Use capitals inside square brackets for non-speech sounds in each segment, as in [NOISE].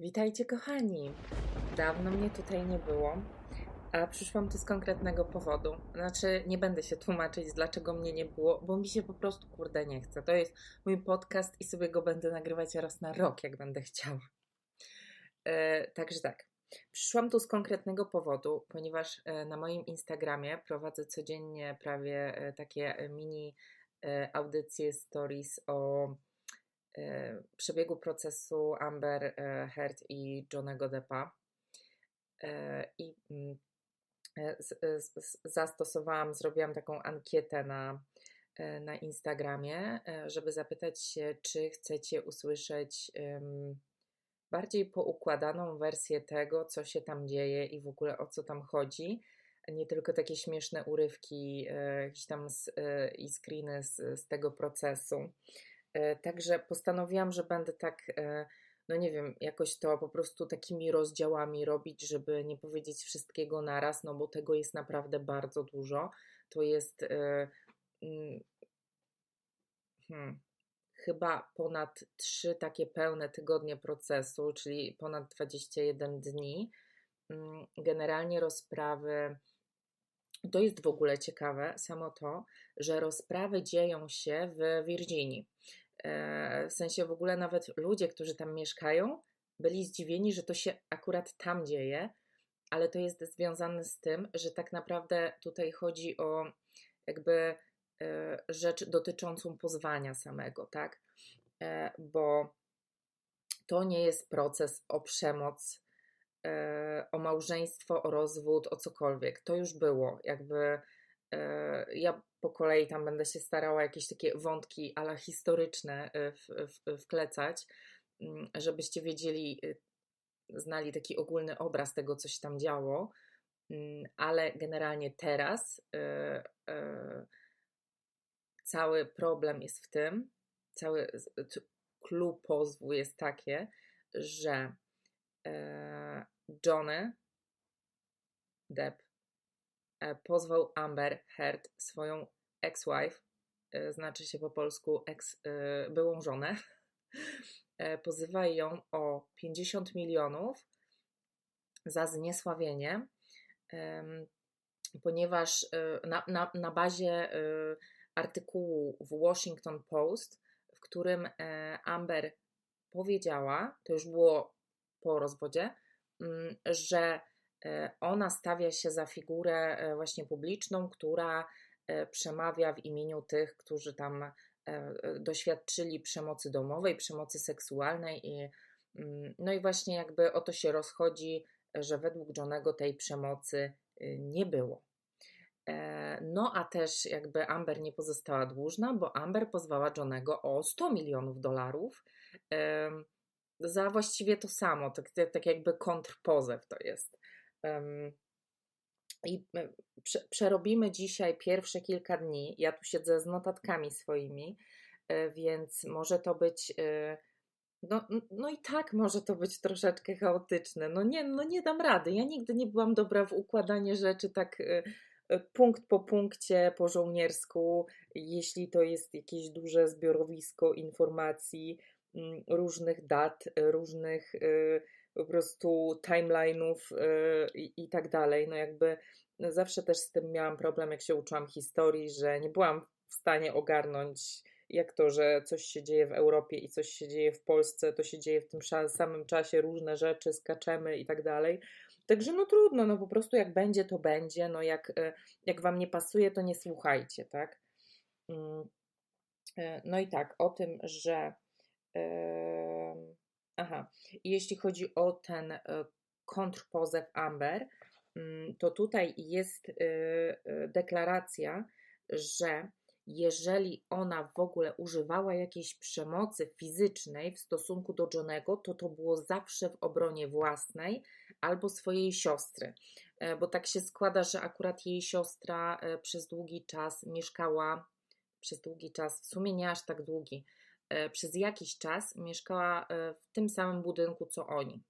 Witajcie, kochani. Dawno mnie tutaj nie było, a przyszłam tu z konkretnego powodu. Znaczy, nie będę się tłumaczyć, dlaczego mnie nie było, bo mi się po prostu kurde nie chce. To jest mój podcast i sobie go będę nagrywać raz na rok, jak będę chciała. E, także tak. Przyszłam tu z konkretnego powodu, ponieważ e, na moim Instagramie prowadzę codziennie prawie e, takie mini e, audycje, stories o przebiegu procesu Amber e, Heard i Johnego Deppa. E, I mm, zastosowałam, zrobiłam taką ankietę na, na Instagramie, żeby zapytać się, czy chcecie usłyszeć bardziej poukładaną wersję tego, co się tam dzieje i w ogóle o co tam chodzi. Nie tylko takie śmieszne urywki jakieś tam z, i screeny z, z tego procesu. E, także postanowiłam, że będę tak, e, no nie wiem, jakoś to po prostu takimi rozdziałami robić, żeby nie powiedzieć wszystkiego naraz, no bo tego jest naprawdę bardzo dużo. To jest e, mm, hmm, chyba ponad trzy takie pełne tygodnie procesu, czyli ponad 21 dni. Mm, generalnie rozprawy. To jest w ogóle ciekawe, samo to, że rozprawy dzieją się w Virginii. E, w sensie w ogóle nawet ludzie, którzy tam mieszkają, byli zdziwieni, że to się akurat tam dzieje, ale to jest związane z tym, że tak naprawdę tutaj chodzi o jakby e, rzecz dotyczącą pozwania samego, tak? E, bo to nie jest proces o przemoc, o małżeństwo, o rozwód, o cokolwiek. To już było. Jakby ja po kolei tam będę się starała jakieś takie wątki ala historyczne y, w, w, wklecać, mm, żebyście wiedzieli, y, znali taki ogólny obraz tego, co się tam działo, mm, ale generalnie teraz cały problem jest w tym, cały klub pozwu jest takie, że Johnny Depp E, pozwał Amber Heard, swoją ex-wife, e, znaczy się po polsku ex, e, byłą żonę, [LAUGHS] pozywa ją o 50 milionów za zniesławienie, ponieważ na, na, na bazie artykułu w Washington Post, w którym Amber powiedziała, to już było po rozwodzie, mm, że E, ona stawia się za figurę e, właśnie publiczną, która e, przemawia w imieniu tych, którzy tam doświadczyli przemocy domowej, przemocy seksualnej i mm, no i właśnie jakby o to się rozchodzi, że według Johnego tej przemocy nie było. No a też jakby Amber nie pozostała dłużna, bo Amber pozwała Johnego o 100 milionów dolarów za właściwie to samo, tak, tak jakby kontrpozew to jest. I e, przerobimy dzisiaj pierwsze kilka dni. Ja tu siedzę z notatkami swoimi, e, więc może to być. E, no, no i tak może to być troszeczkę chaotyczne. No nie, no nie dam rady. Ja nigdy nie byłam dobra w układanie rzeczy tak punkt po punkcie, po żołniersku, jeśli to jest jakieś duże zbiorowisko informacji, różnych dat, różnych po prostu timeline'ów yy, i, i tak dalej. No jakby no zawsze też z tym miałam problem, jak się uczyłam historii, że nie byłam w stanie ogarnąć, jak to, że coś się dzieje w Europie i coś się dzieje w Polsce, to się dzieje w tym samym czasie, różne rzeczy, skaczemy i tak dalej. Także no trudno, no po prostu jak będzie, to będzie. No jak, y, jak wam nie pasuje, to nie słuchajcie, tak? Mm. Y, no i tak, o tym, że. Aha, jeśli chodzi o ten e, kontrpozew Amber, mm, to tutaj jest e, e, deklaracja, że jeżeli ona w ogóle używała jakiejś przemocy fizycznej w stosunku do Johnego, to to było zawsze w obronie własnej albo swojej siostry. Bo tak się składa, że akurat jej siostra przez długi czas mieszkała, przez długi czas, w sumie nie aż tak długi, przez jakiś czas mieszkała e, w tym samym budynku co oni.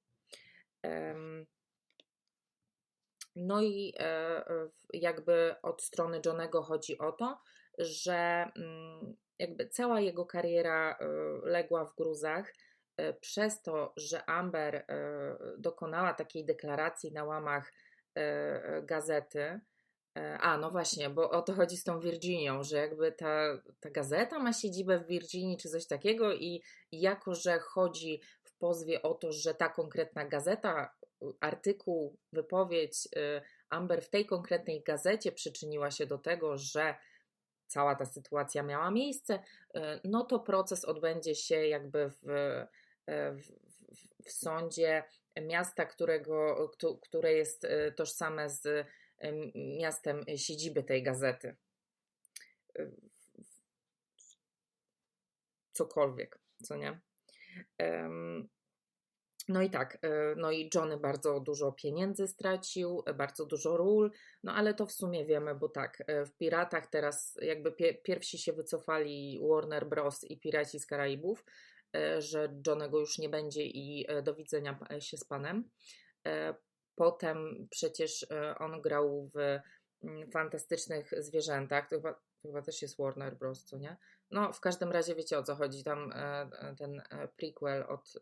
No i e, jakby od strony Johnego chodzi o to, że mm, jakby cała jego kariera legła w gruzach przez to, że Amber dokonała takiej deklaracji na łamach gazety, a, no właśnie, bo o to chodzi z tą Virginią, że jakby ta, ta gazeta ma siedzibę w Virginii czy coś takiego i, jako, że chodzi w pozwie o to, że ta konkretna gazeta, artykuł, wypowiedź Amber w tej konkretnej gazecie przyczyniła się do tego, że cała ta sytuacja miała miejsce, no to proces odbędzie się jakby w, w, w sądzie miasta, którego, które jest tożsame z miastem siedziby tej gazety. Cokolwiek, co nie? No i tak, no i Johnny bardzo dużo pieniędzy stracił, bardzo dużo ról, no ale to w sumie wiemy, bo tak, w Piratach teraz jakby pierwsi się wycofali Warner Bros. i Piraci z Karaibów, że Johnego już nie będzie i do widzenia się z panem. Potem przecież e, on grał w mm, fantastycznych zwierzętach. To chyba, to chyba też jest Warner Bros., co nie? No, w każdym razie wiecie o co chodzi. Tam e, e, ten prequel od,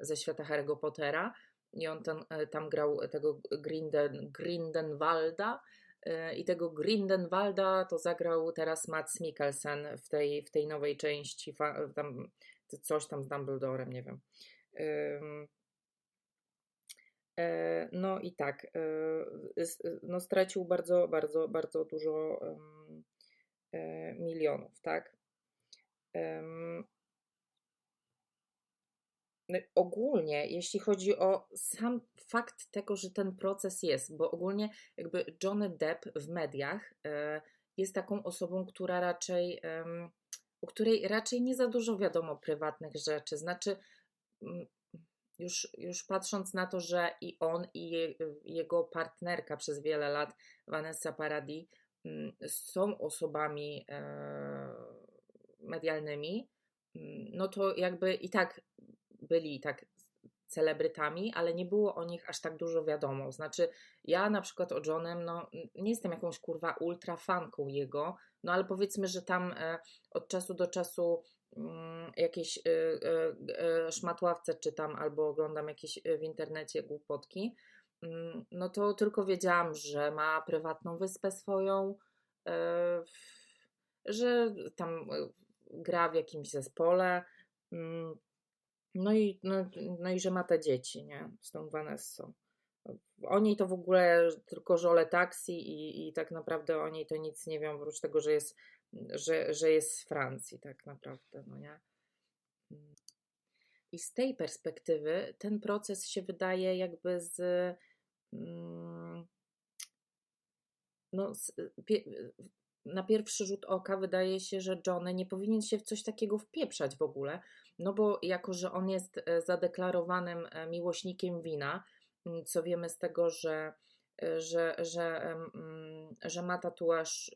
ze świata Harry'ego Pottera i on ten, tam grał tego Grinden, Grindenwalda i tego Grindenwalda to zagrał teraz Mats Mikkelsen w tej, w tej nowej części, tam coś tam z Dumbledorem, nie wiem. E, no i tak, e, no stracił bardzo, bardzo, bardzo dużo e, milionów, tak? No ogólnie, jeśli chodzi o sam fakt tego, że ten proces jest, bo ogólnie jakby Johnny Depp w mediach jest taką osobą, która raczej, o której raczej nie za dużo wiadomo prywatnych rzeczy. Znaczy, już, już patrząc na to, że i on, i je, jego partnerka przez wiele lat, Vanessa Paradis, mm, są osobami e, medialnymi, mm, no to jakby i tak byli tak celebrytami, ale nie było o nich aż tak dużo wiadomo. Znaczy, ja na przykład o Johnem, no nie jestem jakąś kurwa ultra fanką jego, no ale powiedzmy, że tam e, od czasu do czasu jakieś y, y, y, szmatławce czytam albo oglądam jakieś w internecie głupotki, mm, no to tylko wiedziałam, że ma prywatną wyspę swoją, że tam gra w jakimś zespole, mm, no i, no, no i że ma te dzieci, nie, z tą Vanessą. O niej to w ogóle tylko żole taksi i, i tak naprawdę o niej to nic nie wiem, oprócz tego, że jest że, że jest z Francji tak naprawdę, no nie? I z tej perspektywy ten proces się wydaje jakby z mm, no, na pierwszy rzut oka wydaje się, że Johnny nie powinien się w coś takiego wpieprzać w ogóle, no bo jako, że on jest e, zadeklarowanym e, miłośnikiem wina, co wiemy z tego, że, e, że, że, że ma tatuaż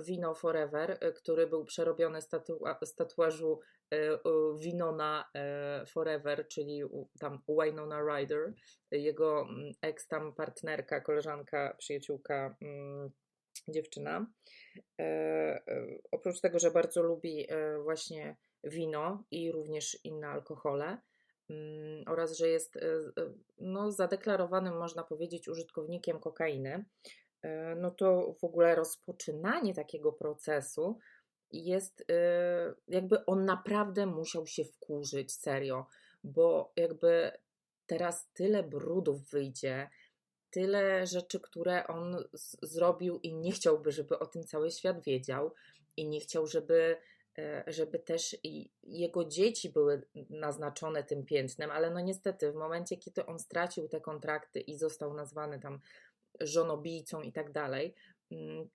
Wino Forever, e, który był przerobiony z, tatua- z tatuażu e, Winona Forever, czyli tam Winona Ryder, jego mm, ex tam partnerka, koleżanka, przyjaciółka, mm, dziewczyna. Oprócz tego, że bardzo lubi właśnie wino i również inne alkohole, mm, oraz że jest no, zadeklarowanym, można powiedzieć, użytkownikiem kokainy. E, no to w ogóle rozpoczynanie takiego procesu jest e, jakby on naprawdę musiał się wkurzyć, serio, bo jakby teraz tyle brudów wyjdzie, tyle rzeczy, które on zrobił i nie chciałby, żeby o tym cały świat wiedział i nie chciał, żeby e, żeby też jego dzieci były naznaczone tym piętnem, ale no niestety w momencie, kiedy on stracił te kontrakty i został nazwany tam żonobijcą i tak dalej, mm,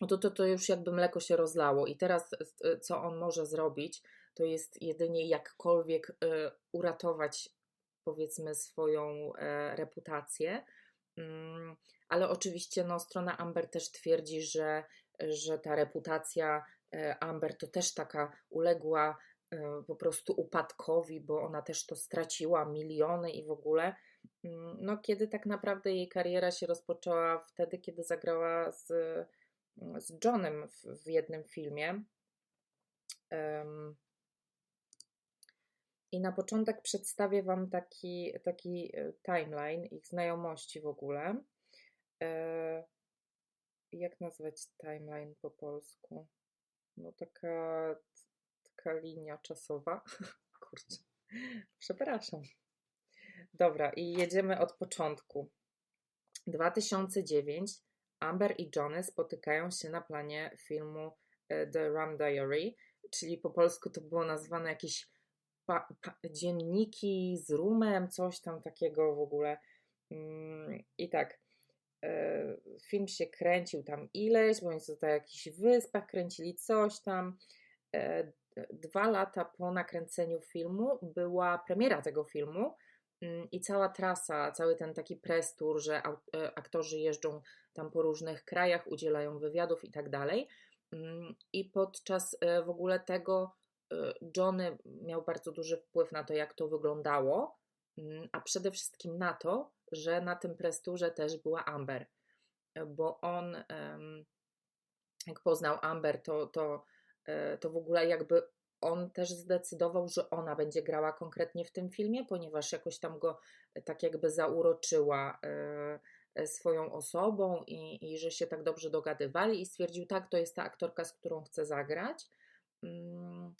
no to, to, to już jakby mleko się rozlało. I teraz e, co on może zrobić, to jest jedynie jakkolwiek e, uratować powiedzmy swoją e, reputację. Mm, ale oczywiście no, strona Amber też twierdzi, że, że ta reputacja Amber to też taka uległa po prostu upadkowi, bo ona też to straciła, miliony i w ogóle. No, kiedy tak naprawdę jej kariera się rozpoczęła wtedy, kiedy zagrała z, z Johnem w, w jednym filmie. Um, I na początek przedstawię Wam taki, taki e, timeline ich znajomości w ogóle. E, jak nazwać timeline po polsku? No taka, taka linia czasowa. [LAUGHS] Kurczę, przepraszam. Dobra, i jedziemy od początku. 2009 Amber i Johnny spotykają się na planie filmu e, The Rum Diary, czyli po polsku to było nazwane jakieś pa, pa, dzienniki z rumem, coś tam takiego w ogóle. Mm, I tak, e, film się kręcił tam ileś, bo oni są na jakichś wyspach, kręcili coś tam. E, dwa lata po nakręceniu filmu była premiera tego filmu i cała trasa, cały ten taki press tour, że e, aktorzy jeżdżą tam po różnych krajach, udzielają wywiadów i tak dalej. Mm, I podczas w ogóle tego Y, Johnny miał bardzo duży wpływ na to, jak to wyglądało, mm, a przede wszystkim na to, że na tym presturze też była Amber, bo on, jak poznał Amber, to, to, e, to w ogóle jakby on też zdecydował, że ona będzie grała konkretnie w tym filmie, ponieważ jakoś tam go tak jakby zauroczyła e, swoją osobą i, i że się tak dobrze dogadywali i stwierdził, tak, to jest ta aktorka, z którą chcę zagrać. Mm,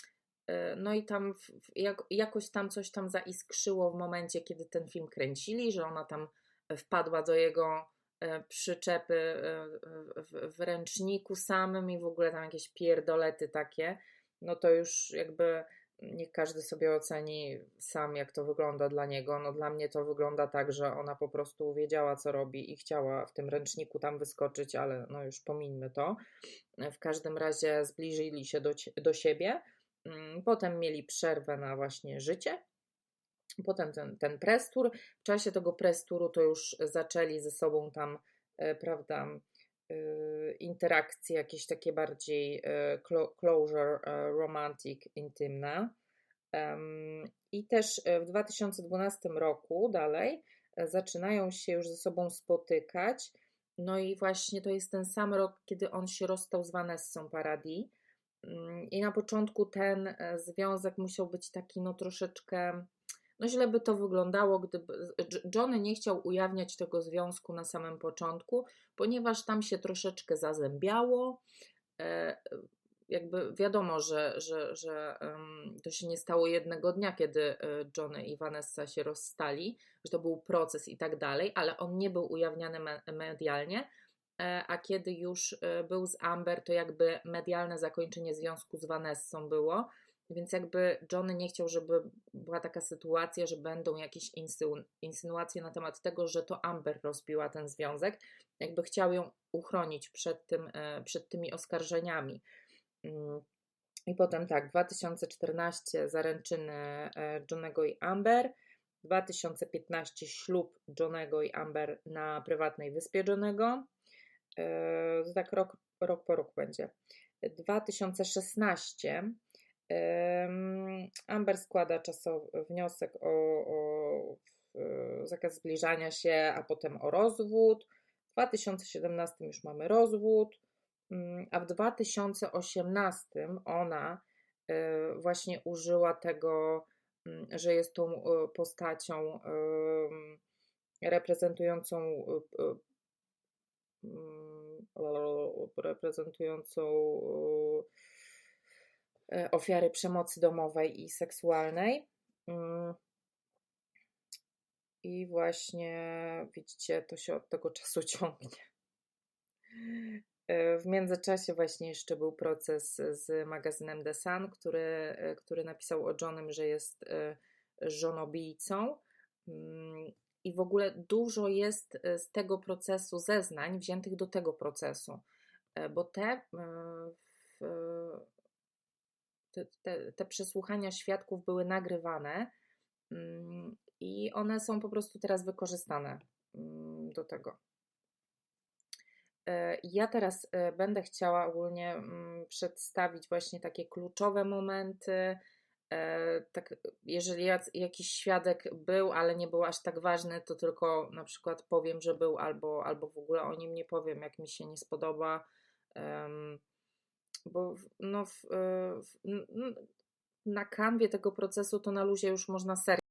E, no i tam jak, jakoś tam coś tam zaiskrzyło w momencie, kiedy ten film kręcili, że ona tam wpadła do jego e, przyczepy e, w ręczniku samym i w ogóle tam jakieś pierdolety takie, no to już jakby niech każdy sobie oceni sam, jak to wygląda dla niego. No dla mnie to wygląda tak, że ona po prostu wiedziała, co robi i chciała w tym ręczniku tam wyskoczyć, ale no już pomińmy to. W każdym razie zbliżyli się do, do siebie. Mm, potem mieli przerwę na właśnie życie. Potem ten, ten prestur. W czasie tego presturu to już zaczęli ze sobą tam, e, prawda, interakcje jakieś takie bardziej e, closure, romantic, intymne. I też w 2012 roku dalej zaczynają się już ze sobą spotykać. No i właśnie to jest ten sam rok, kiedy on się rozstał z Vanessą Paradis. Mm, I na początku ten e, związek musiał być taki, no troszeczkę, no źle by to wyglądało, gdyby Johnny nie chciał ujawniać tego związku na samym początku, ponieważ tam się troszeczkę zazębiało. E, jakby wiadomo, że, że, że to się nie stało jednego dnia, kiedy e, Johnny i Vanessa się rozstali, że to był proces i tak dalej, ale on nie był ujawniany medialnie, E, a kiedy już był z Amber, to jakby medialne zakończenie związku z Vanessą było. Więc jakby Johnny nie chciał, żeby była taka sytuacja, że będą jakieś insynuacje na temat tego, że to Amber rozbiła ten związek. Jakby chciał ją uchronić przed, tym, e, przed tymi oskarżeniami. Mm. I potem tak, 2014 zaręczyny Johnego i Amber. 2015 ślub Johnego i Amber na prywatnej wyspie Johnego. E, tak rok, rok po rok będzie. 2016 Amber składa czasowy wniosek o, o zakaz zbliżania się, a potem o rozwód. W 2017 już mamy rozwód, mm, a w 2018 ona e, właśnie użyła tego, mm, że jest tą e, postacią reprezentującą Mm, reprezentującą e, ofiary przemocy domowej i seksualnej. Mm. I właśnie widzicie, to się od tego czasu [LAUGHS] ciągnie. E, w międzyczasie właśnie jeszcze był proces z magazynem The Sun, który, e, który napisał o Johnem, że jest żonobijcą. Mm, i w ogóle dużo jest e, z tego procesu zeznań wziętych do tego procesu, e, bo te, e, te, te, przesłuchania świadków były nagrywane mm, i one są po prostu teraz wykorzystane mm, do tego. Ja teraz będę chciała ogólnie mm, przedstawić właśnie takie kluczowe momenty, E, tak, jeżeli jakiś świadek był, ale nie był aż tak ważny, to tylko na przykład powiem, że był, albo, albo w ogóle o nim nie powiem, jak mi się nie spodoba. Bo no, w, e, w, na kanwie tego procesu to na luzie już można serio